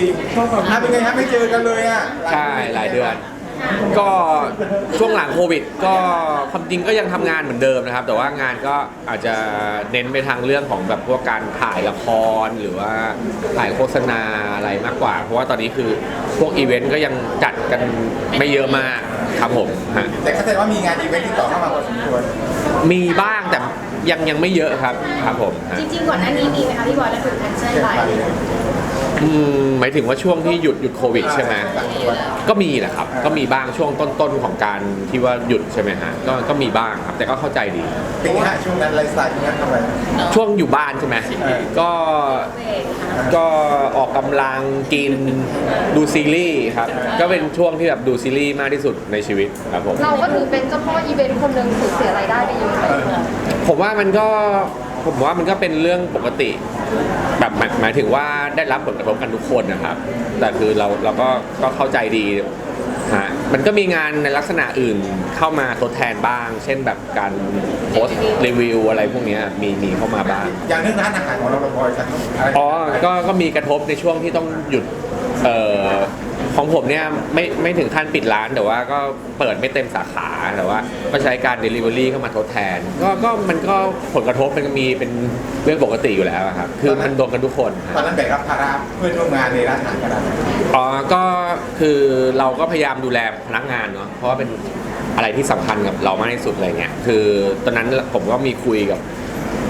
จริงอะเป็นไงฮะไม่เจอกันเลยอะใช่หลายเดือน ก็ช่วงหลังโควิด ก็ความจริงก็ยังทำงานเหมือนเดิมนะครับ แต่ว่างานก็อาจจะเน้นไปทางเรื่องของแบบพวกการถ่ายละครหรือว่าถ่ายโฆษณาอะไรมากกว่า เพราะว่าตอนนี้คือพวกอีเวนต์ก็ยังจัดกันไม่เยอะมากครับผมฮะ แต่ก็แสดงว่ามีงานอีเวนต์ติดต่อเข้ามาพอสมควรมีบ้างแต่ ยังยังไม่เยอะครับครับผมฮะจริงๆ ก่อนหน้านี้มีไหมคะพี่บอยแล้วถูกแคนเซิลไปอืมหมายถึงว่าช่วงที่หยุดหยุดโควิดใช่ไหมกักตัวก็มีแหละครับ ก็มีบ้างช่วงต้นๆของการที่ว่าหยุดใช่ไหมฮะก็ก็มีบ้างครับ แต่ก็เข้าใจดี เป็นไงฮะช่วงนั้นไลฟ์สไตล์ช่วงนั้นทำอะไรช่วงอยู่บ้านใช่ไหมเออก็ก็ออกกำลังกินดูซีรีส์ครับ ก็เป็นช่วงที่แบบดูซีรีส์มากที่สุดในชีวิตครับผม เราก็ถือเป็นเจ้าพ่ออีเวนต์คนหนึ่งสูญเสียรายได้ไปเยอะเลย ผมว่ามันก็ผมว่ามันก็เป็นเรื่องปกติ แบบหมายหมายถึงว่าได้รับผลกระทบกันทุกคนนะครับ แต่คือเราเราก็ก็เข้าใจดีฮะมันก็มีงานในลักษณะอื่นเข้ามาทดแทนบ้าง เช่นแบบการโพสต์รีวิวอะไรพวกเนี้ยมีมีเข้ามาบ้าง อย่างเรื่องร้านอาหารของเราเราบอยกันอะไรอ๋อ ก็ก็มีกระทบในช่วงที่ต้องหยุดเอ่อ ของผมเนี่ยไม่ไม่ถึงขั้นปิดร้านแต่ว่าก็เปิดไม่เต็มสาขาแต่ว่า ก็ใช้การ Delivery เข้ามาทดแทน ก็ก็มันก็ผลกระทบมันก็มีเป็นเรื่องปกติอยู่แล้วอะครับ คือมันโดนกันทุกคนตอนนั้นแบกรับภาระเพื่อนร่วมงานในร้านอาหารกันอ๋อก็คือเราก็พยายามดูแลพนักงานเนาะ เพราะว่าเป็นอะไรที่สำคัญกับเรามากที่สุดอะไรเงี้ย คือตอนนั้นผมก็มีคุยกับ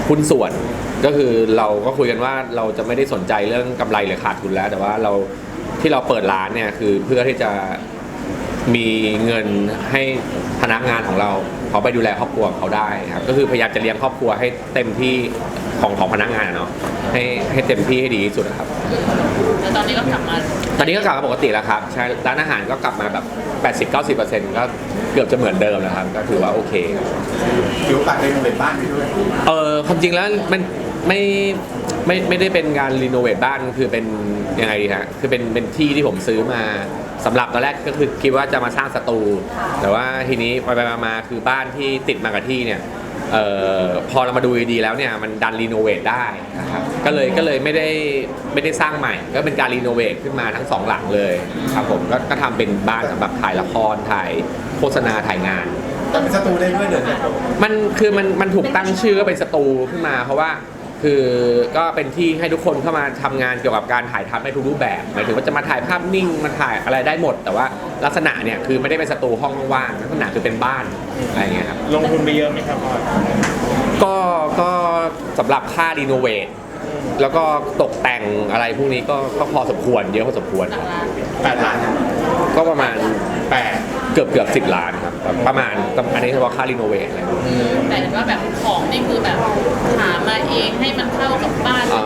หุ้นส่วน ก็คือเราก็คุยกันว่าเราจะไม่ได้สนใจเรื่องกำไรหรือขาดทุนแล้ว แต่ว่าเรา ที่เราเปิดร้านเนี่ยคือเพื่อที่จะมีเงินให้พนักงานของเราเขาไปดูแลครอบครัวของเขาได้ครับก็คือพยายามจะเลี้ยงครอบครัวให้เต็มที่ของของพนักงานอะเนาะให้ให้เต็มที่ให้ดีที่สุดอะครับแล้วตอนนี้ก็กลับมาตอนนี้ก็กลับมาปกติแล้วครับใช่ร้านอาหารก็กลับมาแบบ 80-90%ก็เกือบจะเหมือนเดิมแล้วครับ ก็ถือว่าโอเคครับถือโอกาสรีโนเวทบ้านไปด้วย เออความจริงแล้วมันไม่ ไม่ไม่ได้เป็นการรีโนเวทบ้านคือเป็นยังไงดีฮะคือเป็นเป็นที่ที่ผมซื้อมาสำหรับตอนแรกก็คือคิดว่าจะมาสร้างสตูแต่ว่าทีนี้ไปไปมาๆคือบ้านที่ติดมากับที่เนี่ยเอ่อพอเรามาดูดีๆแล้วเนี่ยมันดันรีโนเวทได้นะครับก็เลยก็เลยไม่ได้ไม่ได้สร้างใหม่ ก็เป็นการรีโนเวทขึ้นมาทั้งสองหลังเลยครับผมก็ก็ทำเป็นบ้านสำหรับถ่ายละครถ่ายโฆษณาถ่ายงานแต่เป็นสตูได้ด้วยเดือนเดียวมันคือมันมันถูกตั้งชื่อว่าเป็นสตูขึ้นมาเพราะว่า คือก็เป็นที่ให้ทุกคนเข้ามาทำงานเกี่ยวกับการถ่ายทำในทุกรูปแบบหมายถึงว่าจะมาถ่ายภาพนิ่งมาถ่ายอะไรได้หมด แต่ว่าลักษณะเนี่ยคือไม่ได้เป็นสตูห้องว่างๆลักษณะคือเป็นบ้านอะไรอย่างเงี้ยครับ ลงทุนไปเยอะไหมครับพ่อก็ก็สำหรับค่ารีโนเวทแล้วก็ตกแต่งอะไรพวกนี้ก็ก็พอสมควรเยอะพอสมควรหลังร้านแปดล้าน ก็ประมาณ แปด เกือบเกือบสิบล้านครับประมาณอันนี้เฉพาะค่ารีโนเวทอะไรพวกนี้แต่เห็นว่าแบบของนี่คือแบบหามาเองให้มันเข้ากับบ้านอ่า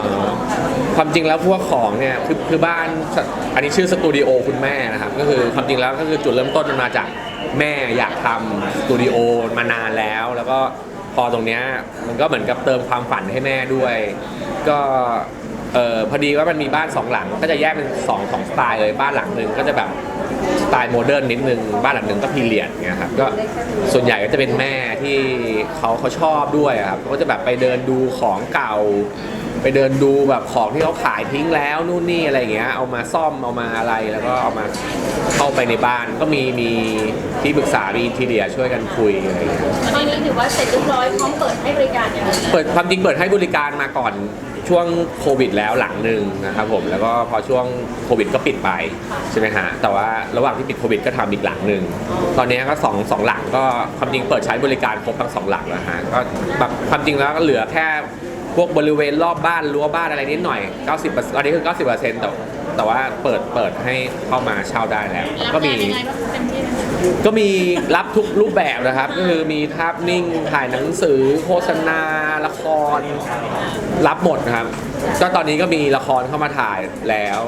ความจริงแล้วพวกของเนี่ยคือคือบ้านอันนี้ชื่อสตูดิโอคุณแม่นะครับก็คือความจริงแล้วก็คือจุดเริ่มต้นมันมาจากแม่อยากทำสตูดิโอมานานแล้ว แล้วก็พอตรงเนี้ยมันก็เหมือนกับเติมความฝันให้แม่ด้วย ก็เออพอดีว่ามันมีบ้านสองหลังก็จะแยกเป็นสองสองสไตล์เลยบ้านหลังหนึ่งก็จะแบบ สไตล์โมเดิร์นนิดนึง บ้านหลังหนึ่งก็พีเรียดเงี้ยครับก็ส่วนใหญ่ก็จะเป็นแม่ที่เขาเขาชอบด้วยอะครับเขาก็จะแบบไปเดินดูของเก่า ไปเดินดูแบบของที่เขาขายทิ้งแล้วนู่นนี่อะไรอย่างเงี้ยเอามาซ่อมเอามาอะไรแล้วก็เอามาเข้าไปในบ้านก็มีมีที่ปรึกษามีทีเดียช่วยกันคุยอะไรอย่างเงี้ยตอนนี้ถือว่าเสร็จเรียบร้อยพร้อมเปิดให้บริการอย่างเปิดความจริงเปิดให้บริการมาก่อนช่วงโควิดแล้วหลังหนึ่งนะครับผมแล้วก็พอช่วงโควิดก็ปิดไปใช่ไหมฮะแต่ว่าระหว่างที่ปิดโควิดก็ทำอีกหลังหนึ่งตอนนี้ก็สองสองหลังก็ความจริงเปิดใช้บริการครบทั้งสองหลังแล้วฮะก็แบบความจริงแล้วก็เหลือแค่ พวกบริเวณรอบบ้านรั้วบ้านอะไรนิดหน่อย 90ตอนนี้คือ 90%แต่แต่ว่าเปิดเปิดให้เข้ามาเช่าได้แล้วรับก็งามีนยังไงบ้างเต็มที่เลยก็มีรับทุกรูปแบบนะครับ ก็คือมีภาพนิ่งถ่ายหนังสือ โฆษณา ละคร รับหมดนะครับ ก็ตอนนี้ก็มีละครเข้ามาถ่ายแล้ว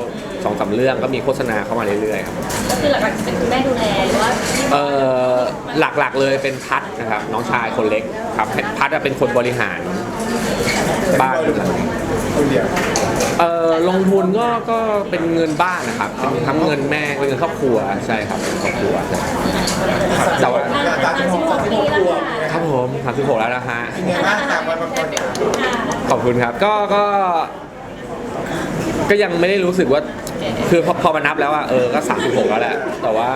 สองสามเรื่องก็มีโฆษณาเข้ามาเรื่อยๆครับก็คือหลักๆจะเป็นคุณแม่ดูแลหรือว่าเออหลักๆเลยเป็นพัดนะครับ น้องชายคนเล็กครับพัดอะเป็นคนบริหาร บ้านคนเดียวเออลงทุนก็ก็เป็นเงินบ้านนะครับเป็นทั้งเงินแม่เป็นเงินครอบครัวใช่ครับเป็นครอบครัวใช่แต่ว่าตามที่ผมตามที่ผมกลัวครับผมสามสิบหกแล้วนะฮะเป็นไงบ้างตามวันบางคนขอบคุณครับก็ก็ ก็ยังไม่ได้รู้สึกว่าก่คือพอพอมานับแล้วอะเออก็36แล้วแหละแต่ว่า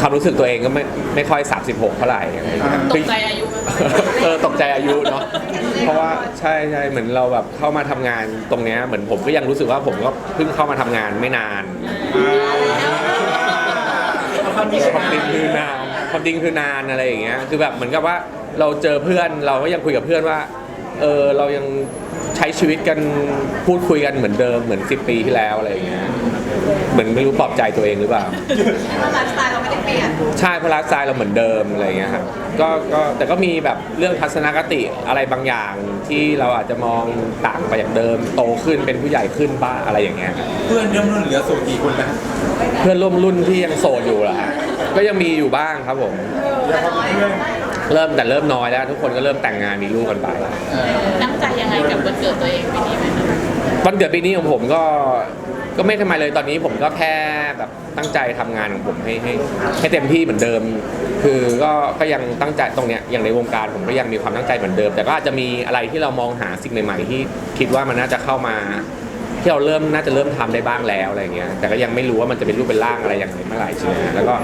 ความรู้สึกตัวเองก็ไม่ไม่ค่อย 36 เท่าไหร่อะไรอย่างเงี้ยตคืกอใจอายุไหมคะ เออตกใจอายุเนาะเพราะว่าใช่ใช่เหมือนเราแบบเข้ามาทำงานตรงเนี้ยเหมือนผมก็ยังรู้สึกว่าผมก็เพิ่งเข้ามาทำงานไม่นานความจริงคือนานความจริงคือนานอะไรอย่างเงี้ยคือแบบเหมือนกับว่าเราเจอเพื่อนเราก็ยังคุยกับเพื่อนว่าเออเรายังใช้ชีวิตกันพูดคุยกันเหมือนเดิมเหมือน 10 ปีที่แล้วอะไรอย่างเงี้ย เหมือนไม่รู้ปลอบใจตัวเองหรือเปล่าไลฟ์สไตล์เราไม่ได้เปลี่ยนใช่เพราะไลฟ์สไตล์เราเหมือนเดิมอะไรอย่างเงี้ยครับก็ก็แต่ก็มีแบบเรื่องทัศนคติอะไรบางอย่างที่เราอาจจะมองต่างไปจากเดิม โตขึ้นเป็นผู้ใหญ่ขึ้นบ้างอะไรอย่างเงี้ยครับเพื่อนเริ่มรุ่นเหลือสูตรกี่คนแล้วเพื่อนร่วมรุ่นที่ยังโสดอยู่เหรอฮะก็ยังมีอยู่บ้างครับผมแล้วก็เพื่อนเริ่มแต่เริ่มน้อยแล้ว ทุกคนก็เริ่มแต่งงานมีลูกกันไป ตั้งใจยังไงกับวันเกิดตัวเองปีนี้ไหมคะวันเกิดปีนี้ของผมก็ ก็ไม่ทำไมเลยตอนนี้ผมก็แค่แบบตั้งใจทำงานของผมให้ให้ให้เต็มที่เหมือนเดิม คือก็ก็ยังตั้งใจตรงเนี้ยอย่างในวงการผมก็ยังมีความตั้งใจเหมือนเดิม แต่ก็อาจจะมีอะไรที่เรามองหาสิ่งใหม่ ๆ ที่คิดว่ามันน่าจะเข้ามา ที่เราเริ่มน่าจะเริ่มทำได้บ้างแล้วอะไรเงี้ย แต่ก็ยังไม่รู้ว่ามันจะเป็นรูปเป็นร่างอะไรอย่างไรเมื่อไหร่ใช่ไหมแล้วก็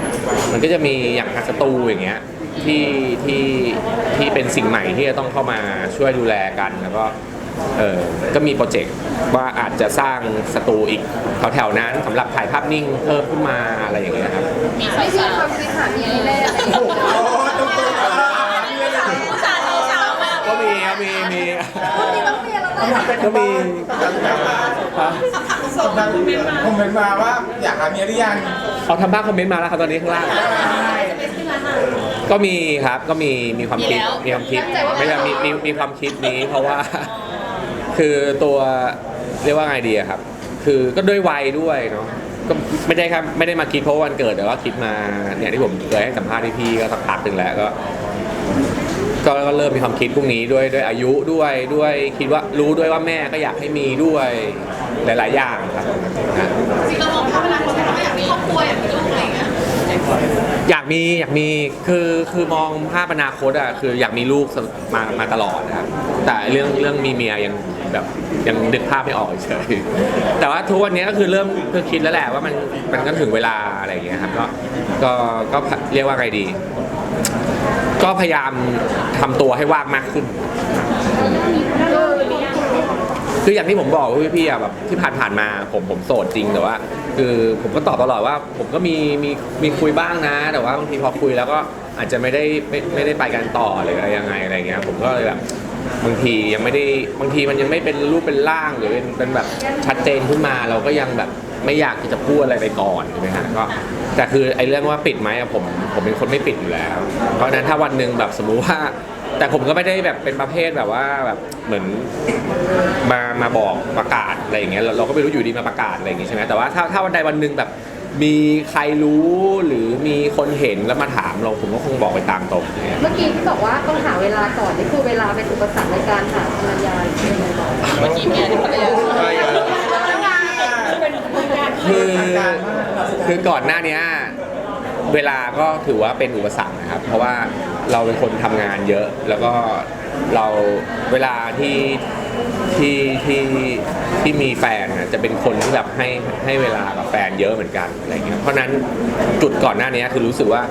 มันก็จะมีอย่างทาสตูอย่างเงี้ยที่ที่ที่เป็นสิ่งใหม่ที่จะต้องเข้ามาช่วยดูแลกัน แล้วก็ เออก็มีโปรเจกต์ว่าอาจจะสร้างสตูอีกแถวๆนั้นสำหรับถ่ายภาพนิ่งเพิ่มขึ้นมาอะไรอย่างเงี้ยครับ มีสาไม่ใช่วความคิดหาเมียแน่อะไรอย่างเงี้ยกตุ๊กอะๆผู้ชายสาวๆมาก็มีครับมีมีมีต้องเมียแล้วนะก็มีฮะผมเป็นมาว่าอยากหาเมียหรือยังเอาทำบ้างคอมเมนต์มาแล้วครับตอนนี้ข้างล่าง ก็มีครับก็มีมีความคิดมีความคิดไม่ใช่มีมีมีความคิดนี้เพราะว่า คือตัวเรียกว่าไงดีอะครับ คือก็ด้วยวัยด้วยเนาะก็ไม่ได้ครับไม่ได้มาคิดเพราะวันเกิดแต่ว่าคิดมาเนี่ยที่ผมเคยให้สัมภาษณ์พี่ๆก็สักพักหนึ่งแล้วก็ก็ก็เริ่มมีความคิดพวกนี้ด้วยด้วยอายุด้วยด้วยคิดว่ารู้ด้วยว่าแม่ก็อยากให้มีด้วยหลาย ๆ อย่างครับนะจริงเรามองภาพอนาคตเราอยากมีครอบครัวอยากมีลูกอะไรอย่างเงี้ยอยากมีอยากมีคือคือมองภาพอนาคตอะคืออยากมีลูกมามาตลอดนะครับแต่เรื่องเรื่องมีเมียยัง แบบยังดึกภาพไม่ออกเฉยแต่ว่าทุกวันนี้ก็คือเริ่มคือคิดแล้วแหละว่ามันมันก็ถึงเวลาอะไรอย่างเงี้ยครับก็ก็ก็เรียกว่าไงดี ก็พยายามทำตัวให้ว่างมากขึ้น คืออย่างที่ผมบอกว่าพี่ๆอะแบบที่ผ่านผ่านๆมาผมผมโสดจริงแต่ว่า คือผมก็ตอบตลอดว่า ผมก็มีมีมีคุยบ้างนะ แต่ว่าบางทีพอคุยแล้วก็อาจจะไม่ได้ไม่ไม่ได้ไปกันต่อหรืออะไรยังไงอะไรเงี้ยผมก็เลยแบบ บางทียังไม่ได้บางทีมันยังไม่เป็นรูปเป็นร่างหรือเป็นเป็นแบบชัดเจนขึ้นมาเราก็ยังแบบไม่อยากที่จะพูดอะไรไปก่อนใช่ไหมฮะก็แต่คือไอ้เรื่องว่าปิดไหมอะผมผมเป็นคนไม่ปิดอยู่แล้ว เพราะฉะนั้นถ้าวันหนึ่งแบบสมมุติว่า แต่ผมก็ไม่ได้แบบเป็นประเภทแบบว่าแบบเหมือนมามาบอกประกาศอะไรอย่างเงี้ยเราเราก็ไม่รู้อยู่ดีมาประกาศอะไรอย่างงี้ใช่ไหมแต่ว่าถ้าถ้าวันใดวันหนึ่งแบบ มีใครรู้หรือมีคนเห็นแล้วมาถามเราผมก็คงบอกไปตามตรงเนี่ยเมื่อกี้ที่บอกว่าต้องหาเวลาก่อนนี่คือเวลาเป็นอุปสรรคในการหาภรรยาใช่ไหมคะเมื่อกี้เมียที่ภรรยาใช่ครับคือคือก่อนหน้าเนี้ยเวลาก็ถือว่าเป็นอุปสรรคนะครับ เพราะว่าเราเป็นคนทำงานเยอะ แล้วก็เราเวลาที่ที่ที่ ที่มีแฟนน่ะจะเป็นคนที่แบบให้ให้เวลากับแฟนเยอะเหมือนกันอะไรเงี้ยเพราะฉะนั้นจุดก่อนหน้านี้คือรู้สึกว่า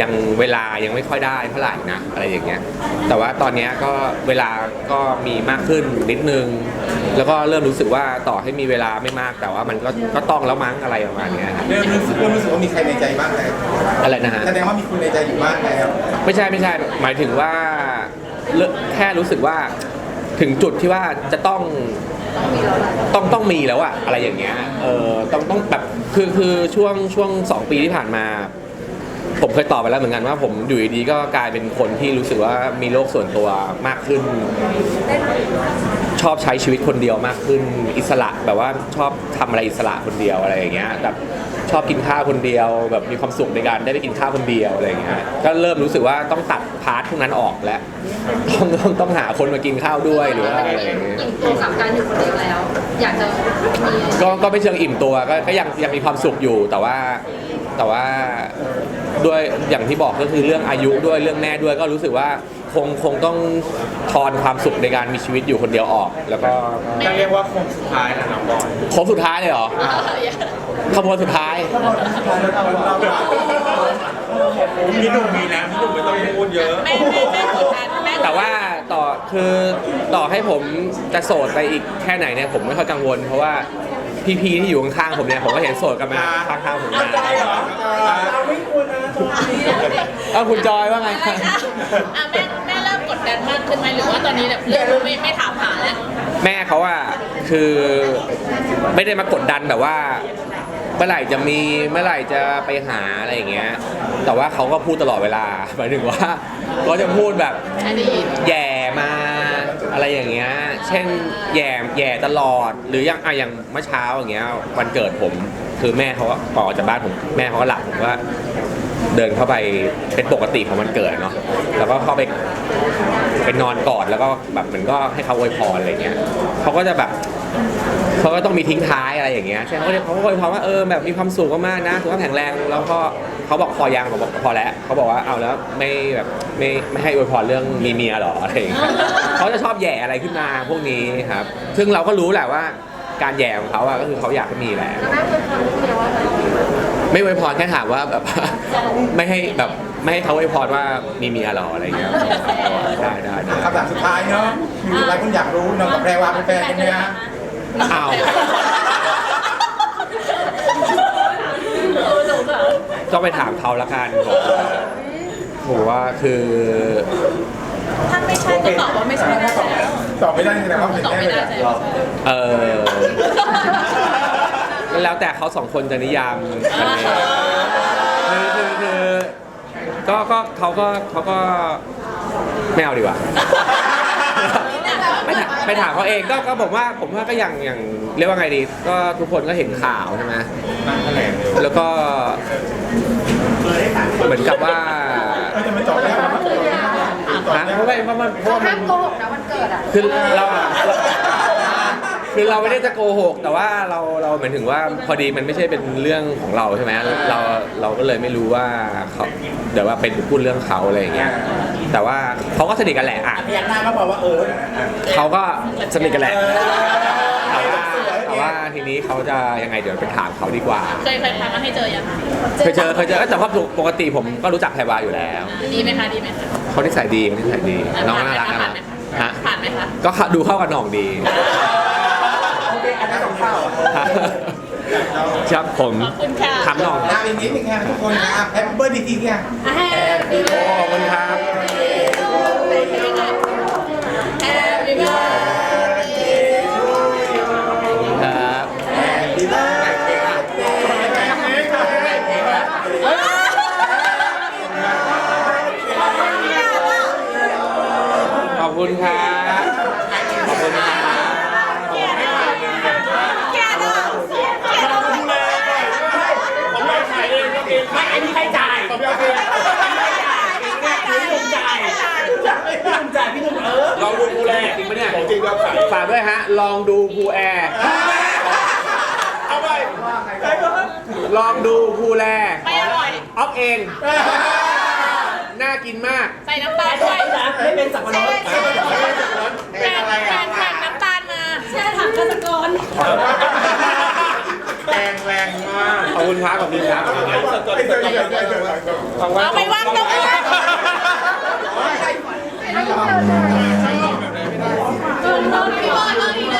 ยังเวลายังไม่ค่อยได้เท่าไหร่นะอะไรอย่างเงี้ยแต่ว่าตอนเนี้ยก็เวลาก็มีมากขึ้นนิดนึง แล้วก็เริ่มรู้สึกว่าต่อให้มีเวลาไม่มากแต่ว่ามันก็ก็ต้องแล้วมั้งอะไรประมาณเนี้ยครับเริ่มรู้สึกเริ่มรู้สึกว่ามีใครในใจบ้างแล้วอะไรนะฮะ แสดงว่ามีคุณในใจอยู่บ้างแล้วไม่ใช่ไม่ใช่หมายถึงว่าเลิกแค่รู้สึกว่าถึงจุดที่ว่าจะต้อง ต้องมีแล้วแหละต้องต้องมีแล้วอะอะไรอย่างเงี้ยเออต้องต้องแบบคือคือช่วงช่วงสองปีที่ผ่านมา ผมเคยตอบไปแล้วเหมือนกันว่า ผมอยู่ดีๆก็กลายเป็นคนที่รู้สึกว่ามีโลกส่วนตัวมากขึ้น ชอบใช้ชีวิตคนเดียวมากขึ้น อิสระแบบว่าชอบทำอะไรอิสระคนเดียวอะไรอย่างเงี้ยแบบ ชอบกินข้าวคนเดียว แบบมีความสุขในการได้ไปกินข้าวคนเดียวอะไรอย่างเงี้ยก็เริ่มรู้สึกว่าต้องตัดพาร์ทพวกนั้นออกแล้วต้องต้องต้องหาคนมากินข้าวด้วยหรือว่าอะไรอย่างเงี้ย อิ่มตัวกับการอยู่คนเดียวแล้ว อยากจะมีก็ก็ไม่เชิงอิ่มตัวก็ก็ยังยังมีความสุขอยู่แต่ว่าแต่ว่าด้วยอย่างที่บอกก็คือเรื่องอายุด้วยเรื่องแม่ด้วยก็รู้สึกว่า คงคงต้องทอนความสุขในการมีชีวิตอยู่คนเดียวออก แล้วก็ก็เรียกว่าโคงสุดท้ายนะน้องบอยโค้งสุดท้ายเลยเหรอขบวนสุดท้าย พี่หนุ่มมีนะพี่หนุ่มไม่ต้องพูดเยอะแม่แม่แม่กดดันแม่แต่ว่าต่อคือต่อให้ผมจะโสดไปอีกแค่ไหนเนี่ยผมไม่ค่อยกังวล เพราะว่าพี่ๆที่อยู่ข้างๆผมเนี่ยผมก็เห็นโสดกันมาข้างๆผมมาเอ้าคุ ณจอยว่าไงครับอะแม่แม่เริ่มกดดันมากขึ้นไหมหรือว่าตอนนี้แบบเริ่มไม่ไม่ถามหาแล้วแม่เขาอะคือไม่ได้มากดดันแบบว่า เมื่อไหร่จะมีเมื่อไหร่จะไปหาอะไรอย่างเงี้ย แต่ว่าเขาก็พูดตลอดเวลาหมายถึงว่าเขาจะพูดแบบ อันนี้แย่มาอะไรอย่างเงี้ย เช่นแย่แย่ตลอด หรืออย่างอะอย่างเมื่อเช้าอย่างเงี้ยวันเกิดผม คือแม่เขาก็ก่อนออกจากบ้านผม แม่เขาก็หลับผมก็ เดินเข้าไปเป็นปกติของวันเกิดเนาะแล้วก็เข้าไปไปนอนกอดแล้วก็แบบเหมือนก็ให้เขาอวยพรอะไรเงี้ยเขาก็จะแบบเขาก็ต้องมีทิ้งท้ายอะไรอย่างเงี้ยใช่เขาก็เขาก็อวยพรว่าเออแบบมีความสุขมากๆนะสุขภาพแข็งแรงแล้วก็เขาบอกพอยังผมบอกพอแล้วเขาบอกว่าเอาแล้วไม่แบบไม่ไม่ให้อวยพรเรื่องมีเมียหรออะไรอย่างเงี้ยเขาจะชอบแย่อะไรขึ้นมาพวกนี้ครับ ซึ่งเราก็รู้แหละว่าการแย่ของเขาอะก็คือเขาอยากให้มีแหละ แล้วแม่เป็นคนรู้เลยว่าอะไร ไม่อวยพรแค่ถามว่าแบบ ไม่ให้แบบไม่ให้เขาอวยพรว่ามีเมียหรออะไรอย่างเงี้ยได้ได้ได้คำถามสุดท้ายเนาะมีอะไรคุณอยากรู้น้องกับแพรวาเป็นแฟนกันไหมฮะอ้าวก็ไปถามเขาละกันผมว่าคือ ถ้าไม่ใช่ก็ตอบว่าไม่ใช่ได้แล้วตอบไม่ได้แสดงว่าเป็นตอบแน่ไม่เลยได้อะใช่ไหมเออ แล้วแต่เขาสองคนจะนิยามกันเองคือคือคือก็ก็เขาก็เขาก็ไม่เอาดีกว่า ไม่ถามไม่ถามเขาเองก็ก็ผมว่าผมว่าก็อย่างอย่างเรียกว่าไงดี ก็ทุกคนก็เห็นข่าวใช่ไหมนั่งแถลงเลยแล้วก็เหมือนกับว่าเออจะมาจบแล้วนะจบฮะแล้วเพราะว่าเพราะมันเพราะว่ามัห้านมโกหกนะวันเกิดอะคือเรา คือเราไม่ได้จะโกหก แต่ว่าเราเราเหมือนถึงว่าพอดีมันไม่ใช่เป็นเรื่องของเราใช่ไหมเราเราก็เลยไม่รู้ว่าเขาเดี๋ยวว่าเป็นพูดเรื่องเขาอะไรอย่างเงี้ยแต่ว่าเขาก็สนิทกันแหละอะพยักหน้าก็บอกว่าเออเขาก็สนิทกันแหละแต่ว่าแต่ว่าทีนี้เขาจะยังไงเดี๋ยวไปถามเขาดีกว่าเคยเคยพามาให้เจอยังคะเคยเจอเคยเจอแต่ว่าปกติผมก็รู้จักแพรวาอยู่แล้วดีไหมคะดีไหมคะเขานิสัยดีเขานิสัยดีน้องน่ารักผ่าน่านรัไหมกคะ ฮะผ่านไหมคะก็ดูเข้ากับหน่องดี อันนั้นของข้าวครับผมขอบคุณค่ะถามหน่องลาอีกนิดนึงค่ะทุกคนนะแฮปปี้เบิร์ดดีทีเนี่ยแฮปปี้เบิร์ดขอบคุณครับแฮปปี้เบิร์ดครับดีมากขอบคุณครับขอบคุณครับ ไม่อันนี้ใครจ่ายผมเอาคืนพี่หนุ่มจ่ายพี่หนุ่มจ่ายพี่หนุ่มเออลองดูภูแลจริงปะเนี่ยจริงครับฝากด้วยฮะ ลองดูภูแอร์เอาไปลองดูภูแลไม่อร่อย ออฟเอง น่ากินมาก ใส่น้ำตาลด้วยไม่เป็นสับปะรดแฟนแฟนแฟนน้ำตาลมาใช่ถังกระสกรแรงแรงมาก ขอบคุณครับขอบคุณครับไอ้เจ้าไอ้เจ้าไอ้เจ้าเอาไปวางตรงนี้ Oh, my God.